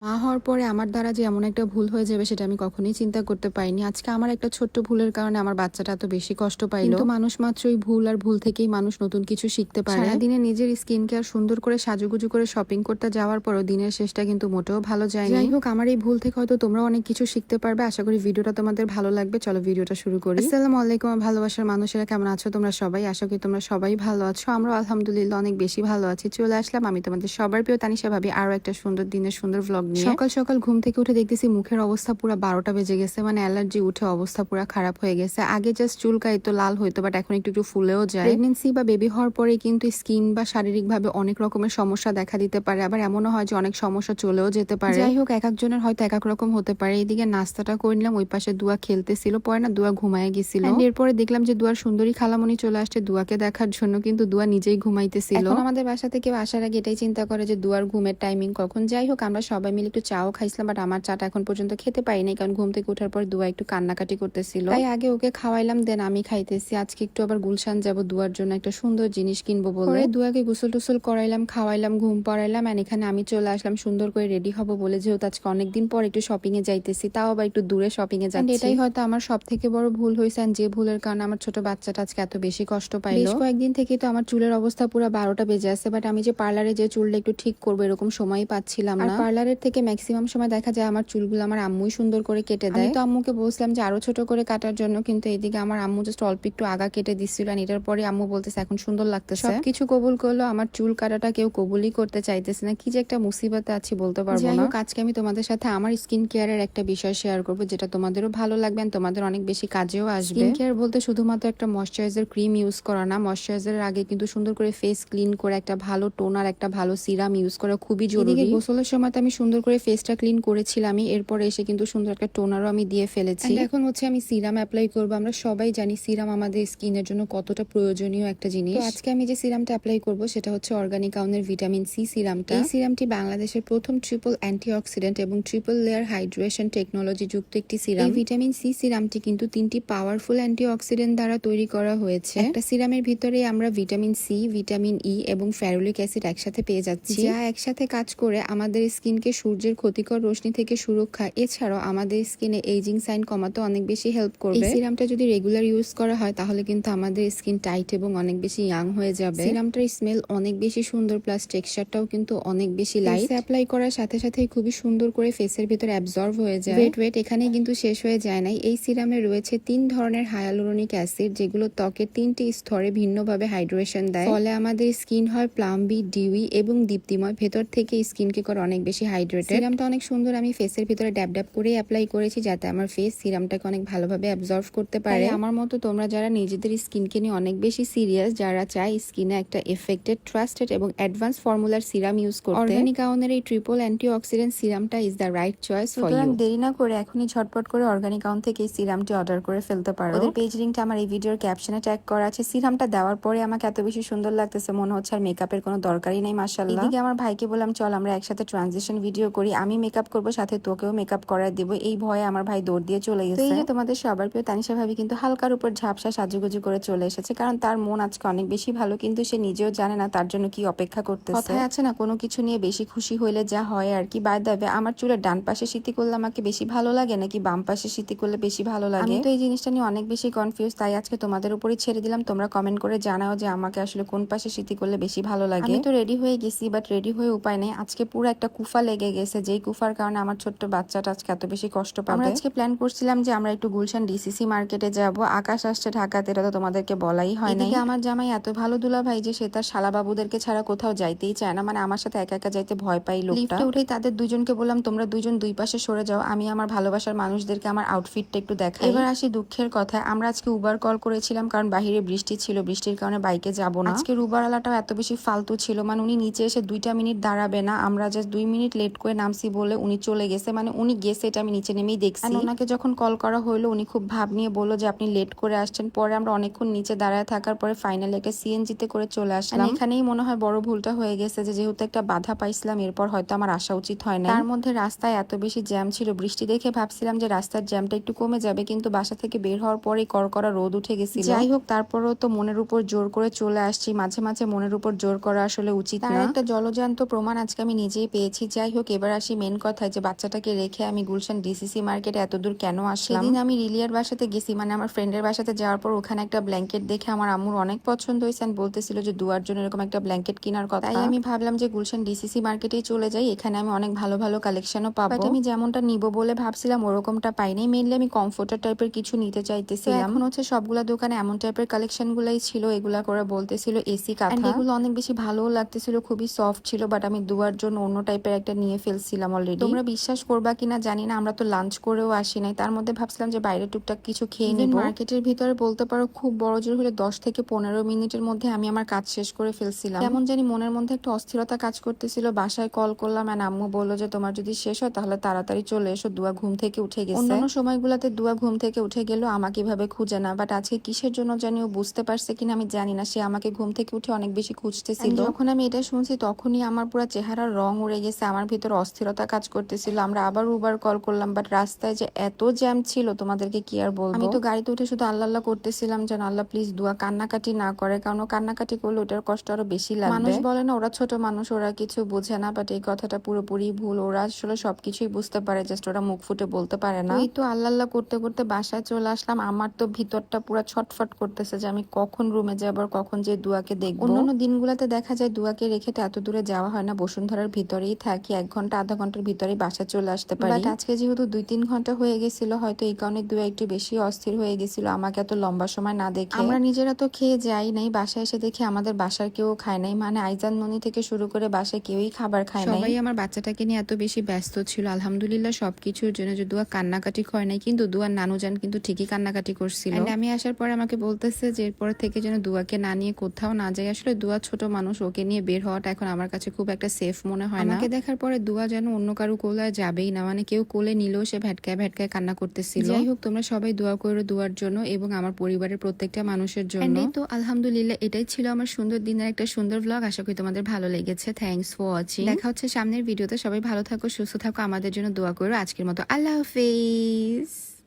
Bye. হওয়ার পরে আমার দ্বারা যে এমন একটা ভুল হয়ে যাবে সেটা আমি কখনোই চিন্তা করতে পারিনি। আজকে আমার একটা ছোট্ট ভুলের কারণে আমার বাচ্চাটা এত বেশি কষ্ট পাইলো। কিন্তু মানুষ মাত্রই ভুল আর ভুল থেকেই মানুষ নতুন কিছু শিখতে পারে। দিনে নিজের স্কিন কেয়ার সুন্দর করে সাজুগুজু করে শপিং করতে যাওয়ার পরও দিনের শেষটা কিন্তু মোটেও ভালো যায় যাই হোক আমার এই ভুল থেকে হয়তো তোমরা অনেক কিছু শিখতে পারবে। আশা করি ভিডিওটা তোমাদের ভালো লাগবে। চলো ভিডিওটা শুরু করি। আসসালামু আলাইকুম ভালোবাসার মানুষেরা কেমন আছো তোমরা সবাই? আশা করি তোমরা সবাই ভালো আছো। আমরা আলহামদুলিল্লাহ অনেক বেশি ভালো আছি। চলে আসলাম আমি তোমাদের সবার প্রিয় তানিশা ভাবি। আরও একটা সুন্দর দিনের সুন্দর ভ্লগ নিয়ে। সকাল সকাল ঘুম থেকে উঠে দেখতেছি মুখের অবস্থা পুরো বারোটা বেজে গেছে মানে অ্যালার্জি উঠে অবস্থা পুরো খারাপ হয়ে গেছে। আগে জাস্ট চুলকাইতো লাল হইতো বাট এখন একটু একটু ফুলেও যায়। প্রেগনেন্সি বা বেবি হওয়ার পরে কিন্তু স্কিন বা শারীরিক ভাবে অনেক রকমের সমস্যা দেখা দিতে পারে। আবার এমনও হয় যে অনেক সমস্যা চলেও যেতে পারে। যাই হোক এক একজনের হয়তো এক এক রকম হতে পারে। এইদিকে নাস্তাটা করে নিলাম ওই পাশে দুয়া খেলতেছিল পরে না দুয়া ঘুমায় গেছিল। এরপরে দেখলাম যে দুয়ার সুন্দরী খালামণি চলে আসছে দুয়াকে দেখার জন্য কিন্তু দুয়া নিজেই ঘুমাইতেছিল। এখন আমাদের বাসা থেকে আসার আগে এটাই চিন্তা করে যে দুয়ার ঘুমের টাইমিং কখন। যাই হোক আমরা সবাই মিলে একটু চাও খাইছিলাম বাট আমার চাটা এখন পর্যন্ত খেতে পারি নাই কারণ ঘুম থেকে ওঠার পর দুয়া একটু কান্নাকাটি করতেছিল। তাই আগে ওকে খাওয়াইলাম দেন আমি খাইতেছি। আজকে একটু আবার গুলশান যাব দুয়ার জন্য একটা সুন্দর জিনিস কিনবো বলে। দুয়াকে গোসল টুসল করাইলাম খাওয়াইলাম ঘুম পড়াইলাম এন্ড এখানে আমি চলে আসলাম সুন্দর করে রেডি হব বলে। যেহেতু আজকে অনেকদিন পর একটু শপিং এ যাইতেছি তাও আবার একটু দূরে শপিং এ যাচ্ছি। এটাই হয়তো আমার সব থেকে বড় ভুল হয়েছে যে ভুলের কারণে আমার ছোট বাচ্চাটা আজকে এত বেশি কষ্ট পাইলো। বেশ কয়েকদিন থেকে তো আমার চুলের অবস্থা পুরো বারোটা বেজে আছে বাট আমি যে পার্লারে যে চুলটা একটু ঠিক করব এরকম সময় পাচ্ছিলাম না। পার্লারের থেকে ম্যাক্সিমাম সময় দেখা যায় আমার চুলগুলো আমার আম্মুই সুন্দর করে কেটে দেয়। আমি তো আম্মুকে বলছিলাম যে আরও ছোট করে কাটার জন্য কিন্তু এদিকে আমার আম্মু জাস্ট অল্প একটু আগা কেটে দিচ্ছিল আর এটার পরে আম্মু বলতেছে এখন সুন্দর লাগতেছে। সবকিছু কবুল করল আমার চুল কাটাটা কেউ কবুলই করতে চাইতেছে না। কি যে একটা মুসিবতে আছি বলতে পারব না। আজকে আমি তোমাদের সাথে আমার স্কিন কেয়ারের একটা বিষয় শেয়ার করব যেটা তোমাদেরও ভালো লাগবে তোমাদের অনেক বেশি কাজেও আসবে। স্কিন কেয়ার বলতে শুধুমাত্র একটা ময়শ্চারাইজার ক্রিম ইউজ করা না ময়শ্চারাইজারের আগে কিন্তু সুন্দর করে ফেস ক্লিন করে একটা ভালো টোনার একটা ভালো সিরাম ইউজ করা খুবই জরুরি। গোসলের সময় তো আমি সুন্দর করে ফেসটা ক্লিন করেছিলামই এরপরে এসে কিন্তু সুন্দর একটা টোনারও আমি দিয়ে ফেলেছি। এখন হচ্ছে আমি সিরাম অ্যাপ্লাই করব আমরা সবাই জানি সিরাম আমাদের স্কিনের জন্য কতটা প্রয়োজনীয় একটা জিনিস। তো আজকে আমি যে সিরামটা অ্যাপ্লাই করব সেটা হচ্ছে অর্গানিক আউনের ভিটামিন সি সিরামটা এই সিরামটি বাংলাদেশের প্রথম ট্রিপল অ্যান্টিঅক্সিডেন্ট এবং ট্রিপল লেয়ার হাইড্রেশন টেকনোলজি যুক্ত একটি সিরাম এই ভিটামিন সি সিরামটি কিন্তু তিনটি পাওয়ারফুল অ্যান্টিঅক্সিডেন্ট দ্বারা তৈরি করা হয়েছে। একটা সিরামের ভিতরে আমরা ভিটামিন সি ভিটামিন ই এবং ফ্যারোলিক অ্যাসিড একসাথে পেয়ে যাচ্ছি। যা একসাথে কাজ করে আমাদের স্কিনকে সূর্যের ক্ষতিকর রশ্মি থেকে সুরক্ষা এছাড়াও আমাদের স্কিনে এইজিং সাইন কমাতে অনেক বেশি হেল্প করবে। এই সিরামটা যদি রেগুলার ইউজ করা হয় তাহলে কিন্তু আমাদের স্কিন টাইট এবং অনেক বেশি ইয়াং হয়ে যাবে। সিরামটার স্মেল অনেক বেশি সুন্দর প্লাস টেক্সচারটাও কিন্তু অনেক বেশি লাইট অ্যাপ্লাই করার সাথে সাথে খুবই সুন্দর করে ফেসের ভিতরে অ্যাবজর্ব হয়ে যায়। ওয়েট ওয়েট এখানে কিন্তু শেষ হয়ে যায় নাই। এই সিরামে রয়েছে তিন ধরনের হায়ালুরোনিক অ্যাসিড যেগুলো ত্বকের তিনটি স্তরে ভিন্নভাবে হাইড্রেশন দেয়। ফলে আমাদের স্কিন হয় প্লাম্বি ডিউই এবং দীপ্তিময়। ভেতর থেকে স্কিনকে করে অনেক বেশি সিরামটা অনেক সুন্দর। আমি ফেসের ভিতরে ড্যাব ড্যাব করে অ্যাপ্লাই করেছি যাতে আমার ফেস সিরামটাকে অনেক ভালোভাবে অ্যাবজর্ভ করতে পারে। আমার মতো তোমরা যারা নিজেদের স্কিনকে নিয়ে অনেক বেশি সিরিয়াস যারা চায় স্কিনে একটা এফেক্টেড ট্রাস্টেড এবং অ্যাডভান্স ফর্মুলার সিরাম ইউজ করতে অর্গানিক আউনের এই triple antioxidant সিরামটা is the right choice for you দেরি না করে এখনই ঝটপট করে অর্গানিক আউন থেকে এই সিরামটি অর্ডার করে ফেলতে পারো। ওদের পেজ লিংকটা আমার এই ভিডিওর ক্যাপশনে ট্যাগ করা আছে। সিরামটা দেওয়ার পরে আমাকে এত বেশি সুন্দর লাগতেছে মনে হচ্ছে আর মেকআপের কোনো দরকারই নাই মাশাআল্লাহ। এদিকে আমার ভাইকে বললাম চল আমরা একসাথে ট্রানজিশন ভিডিও করি আমি মেকআপ করব সাথে তোকেও মেকআপ করার দিব। এই ভয়ে আমার ভাই দৌড় দিয়ে চলে গেছে এই যে তোমাদের সবার প্রিয় তানিশা ভাবি কিন্তু হালকার উপর ঝাপসা সাজুগুজু করে চলে এসেছে। কারণ তার মন আজকে অনেক বেশি ভালো কিন্তু সে নিজেও জানে না তার জন্য কি অপেক্ষা করতেছে। কথায় আছে না কোনো কিছু নিয়ে বেশি খুশি হইলে যা হয় আর কি। বাদ দেবে আমার চুলের ডান পাশে স্মৃতি করলে আমাকে বেশি ভালো লাগে নাকি বাম পাশে স্মৃতি করলে বেশি ভালো লাগে? আমি তো এই জিনিসটা নিয়ে অনেক বেশি কনফিউজ তাই আজকে তোমাদের উপরই ছেড়ে দিলাম। তোমরা কমেন্ট করে জানাও যে আমাকে আসলে কোন পাশে স্মৃতি করলে বেশি ভালো লাগে। আমি তো রেডি হয়ে গেছি বাট রেডি হয়ে উপায় নেই। আজকে পুরো একটা কুফা লেগে গেছে। যেই কুফার কারণে আমার ছোট্ট বাচ্চাটা আজকে এত বেশি কষ্ট পাবে। আমরা আজকে প্ল্যান করছিলাম যে আমরা একটু গুলশান ডিসিসি মার্কেটে যাব। আকাশ আসছে ঢাকাতে এটা তো তোমাদেরকে বলাই হয় না আমার জামাই এত ভালো দুলা ভাই যে সে তার শালা বাবুদেরকে ছাড়া কোথাও যাইতেই চায় না। মানে আমার সাথে একা একা যাইতে ভয় পাই লিফটে উঠেই তাদের দুজনকে বললাম তোমরা দুজন দুই পাশে সরে যাও। আমি আমার ভালোবাসার মানুষদেরকে আমার আউটফিটটা একটু দেখাই। এবার আসি দুঃখের কথায় আমরা আজকে উবার কল করেছিলাম কারণ বাহিরে বৃষ্টি ছিল। বৃষ্টির কারণে বাইকে যাব না। আজকে উবার আলাটাও এত বেশি ফালতু ছিল। মানে উনি নিচে এসে দুইটা মিনিট দাঁড়াবে না। আমরা জাস্ট দুই মিনিট লেট করে নামছি বলে উনি চলে গেছে মানে উনি গেছে এটা আমি নিচে নেমেই দেখছি। ওনাকে যখন কল করা হলো উনি খুব ভাব নিয়ে বলল যে আপনি লেট করে আসছেন। পরে আমরা অনেকক্ষণ নিচে দাঁড়ায় থাকার পরে ফাইনালি একটা সিএনজি তে করে চলে আসলাম। এখানেই মনে হয় বড় ভুলটা হয়ে গেছে যে যেহেতু একটা বাধা পাইছিলাম এরপর হয়তো আমার আসা উচিত হয় না তার মধ্যে রাস্তায় এত বেশি জ্যাম ছিল বৃষ্টি দেখে ভাবছিলাম যে রাস্তার জ্যামটা একটু কমে যাবে কিন্তু বাসা থেকে বের হওয়ার পরেই করকরা রোদ উঠে গেছিল। যাই হোক তারপরেও তো মনের উপর জোর করে চলে আসছি। মাঝে মাঝে মনের উপর জোর করা আসলে উচিত না। একটা জলজান্ত প্রমাণ আজকে আমি নিজেই পেয়েছি। যাই হোক এবার এবার আসি মেন কথায় যে বাচ্চাটাকে রেখে আমি গুলশান ডিসিসি মার্কেটে এত দূর কেন আসলাম? সেদিন আমি রিলিয়ার বাসাতে গেছি মানে আমার ফ্রেন্ডের বাসাতে যাওয়ার পর ওখানে একটা ব্ল্যাঙ্কেট দেখে আমার আম্মুর অনেক পছন্দ হয়েছে বলতেছিল যে দুয়ার জন্য এরকম একটা ব্ল্যাঙ্কেট কেনার কথা। তাই আমি ভাবলাম যে গুলশান ডিসিসি মার্কেটেই চলে যাই এখানে আমি অনেক ভালো ভালো কালেকশনও পাবো। আমি যেমনটা নিব বলে ভাবছিলাম ওরকমটা পাইনি মেনলি আমি কমফোর্টার টাইপের কিছু নিতে চাইতেছিলাম। এখন হচ্ছে সবগুলা দোকানে এমন টাইপের কালেকশন গুলাই ছিল এগুলা করে বলতেছিল এসি কাঁথা। এগুলো অনেক বেশি ভালো লাগতেছিল খুবই সফট ছিল বাট আমি দুয়ার জন্য অন্য টাইপের একটা নিয়ে ফেলছিলাম অলরেডি তোমরা বিশ্বাস করবা কিনা জানি না আমরা তো লাঞ্চ করেও আসি নাই। তার মধ্যে ভাবছিলাম যে বাইরে টুকটাক কিছু খেয়ে নিব। মার্কেটের ভিতরে বলতে পারো খুব বড় জোর হলে দশ থেকে পনেরো মিনিটের মধ্যে আমি আমার কাজ শেষ করে ফেলছিলাম। কেমন জানি মনের মধ্যে একটা অস্থিরতা কাজ করতেছিল। বাসায় কল করলাম আর আম্মু বলল যে তোমার যদি শেষ হয় তাহলে তাড়াতাড়ি চলে এসো দুয়া ঘুম থেকে উঠে গেছে। অন্যান্য সময়গুলোতে দুয়া ঘুম থেকে উঠে গেলেও আমাকে এভাবে খুঁজে না। বাট আজকে কিসের জন্য জানি ও বুঝতে পারছে কিনা আমি জানি না। সে আমাকে ঘুম থেকে উঠে অনেক বেশি খুঁজতেছিল। যখন আমি এটা শুনছি তখনই আমার পুরো চেহারার রং উড়ে গেছে। আমার ভিতর অস্থিরতা কাজ করতেছিল। আমরা আবার উবার কল করলাম বাট রাস্তায় যে এত জ্যাম ছিল তোমাদেরকে কি আর বলব? আমি তো গাড়িতে উঠে শুধু আল্লাহ আল্লাহ করতেছিলাম যেন আল্লাহ প্লিজ দুয়া কান্নাকাটি না করে কারণ কান্নাকাটি করলে ওটার কষ্ট আরও বেশি লাগবে। মানুষ বলে না ওরা ছোট মানুষ ওরা কিছু বোঝে না বাট এই কথাটা পুরোপুরি ভুল। ওরা আসলে সবকিছুই বুঝতে পারে জাস্ট ওরা মুখ ফুটে বলতে পারে না। তো আল্লাহ আল্লাহ করতে করতে বাসায় চলে আসলাম আমার তো ভিতরটা পুরো ছটফট করতেছে যে আমি কখন রুমে যাব আর কখন যে দুয়াকে দেখব। অন্যান্য দিনগুলোতে দেখা যায় দুয়াকে রেখে তো এত দূরে যাওয়া হয় না বসুন্ধরার ভিতরেই থাকি এক ঘণ্টা আধা ঘণ্টার ভিতরে বাসা চলে আসতে পারি। বাট আজকে যেহেতু দুই তিন ঘণ্টা হয়ে গেছিল হয়তো এই কারণে দুয়া একটু বেশি অস্থির হয়ে গেছিল আমাকে এত লম্বা সময় না দেখে। আমরা নিজেরা তো খেয়ে যাই নাই বাসায় এসে দেখি আমাদের বাসার কেউ খায় নাই। মানে আইজান ননি থেকে শুরু করে বাসায় কেউই খাবার খায় নাই। সবাই আমার বাচ্চাটাকে নিয়ে এত বেশি ব্যস্ত ছিল আলহামদুলিল্লাহ সবকিছুর জন্য যে দুয়া কান্নাকাটি করে নাই কিন্তু দুয়ার নানুজান কিন্তু ঠিকই কান্নাকাটি করছিল। আমি আসার পরে আমাকে বলতেছে যে এরপর থেকে যেন দুয়াকে না নিয়ে কোথাও না যাই। আসলে দুয়া ছোট মানুষ ওকে নিয়ে বের হওয়াটা এখন আমার কাছে খুব একটা সেফ মনে হয় না। আমাকে দেখার পরে দুয়া যেন অন্য কারও কোলে যাবেই না। মানে কেউ কোলে নিলেও সে ভ্যাটকায় ভ্যাটকায় কান্না করতেছিল। যাই হোক তোমরা সবাই দোয়া করে দোয়ার জন্য এবং আমার পরিবারের প্রত্যেকটা মানুষের জন্য। তো আলহামদুলিল্লাহ এটাই ছিল আমার সুন্দর দিনের একটা সুন্দর ব্লগ আশা করি তোমাদের ভালো লেগেছে। থ্যাংকস ফর ওয়াচিং দেখা হচ্ছে সামনের ভিডিওতে সবাই ভালো থাকো সুস্থ থাকো। আমাদের জন্য দোয়া করো। আজকের মতো আল্লাহ হাফেজ।